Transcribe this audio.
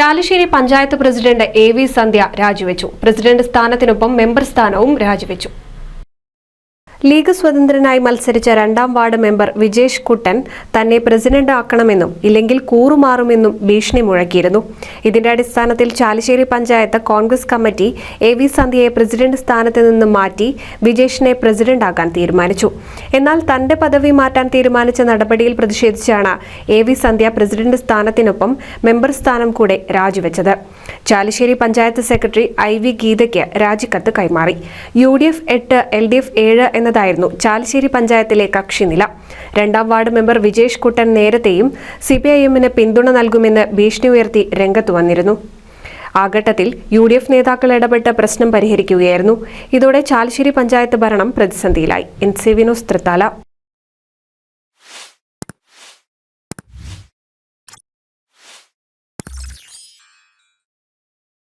Chalissery panchayat president A V Sandhya രാജിവെച്ചു. President സ്ഥാനത്തിനൊപ്പം member സ്ഥാനവും രാജിവെച്ചു. ലീഗ് സ്വതന്ത്രനായി മത്സരിച്ച രണ്ടാം വാർഡ് മെമ്പർ വിജേഷ് കുട്ടൻ തന്നെ പ്രസിഡന്റ് ആക്കണമെന്നും ഇല്ലെങ്കിൽ കൂറുമാറുമെന്നും ഭീഷണി മുഴക്കിയിരുന്നു. ഇതിന്റെ അടിസ്ഥാനത്തിൽ Chalissery panchayat Congress committee A V സന്ധ്യയെ president സ്ഥാനത്ത് നിന്ന് മാറ്റി വിജേഷിനെ പ്രസിഡന്റ് ആക്കാൻ തീരുമാനിച്ചു. എന്നാൽ തന്റെ പദവി മാറ്റാൻ തീരുമാനിച്ച നടപടിയിൽ പ്രതിഷേധിച്ചാണ് എ വി സന്ധ്യ പ്രസിഡന്റ് സ്ഥാനത്തിനൊപ്പം മെമ്പർ സ്ഥാനം കൂടെ രാജിവെച്ചത്. Chalissery panchayat secretary I V ഗീതയ്ക്ക് രാജിക്കത്ത് കൈമാറി. യു ഡി എഫ് എട്ട് എൽ ഡി എഫ് ഏഴ് എന്നതായിരുന്നു ചാലിശ്ശേരി പഞ്ചായത്തിലെ കക്ഷിനില. രണ്ടാം വാർഡ് മെമ്പർ വിജേഷ് കുട്ടൻ നേരത്തെയും സിപിഐഎമ്മിന് പിന്തുണ നൽകുമെന്ന് ഭീഷണി ഉയർത്തി രംഗത്ത് വന്നിരുന്നു. ആ ഘട്ടത്തിൽ യു ഡി എഫ് നേതാക്കൾ ഇടപെട്ട് പ്രശ്നം പരിഹരിക്കുകയായിരുന്നു. ഇതോടെ ചാലിശ്ശേരി പഞ്ചായത്ത് ഭരണം പ്രതിസന്ധിയിലായി. N C Vinos Thrithala.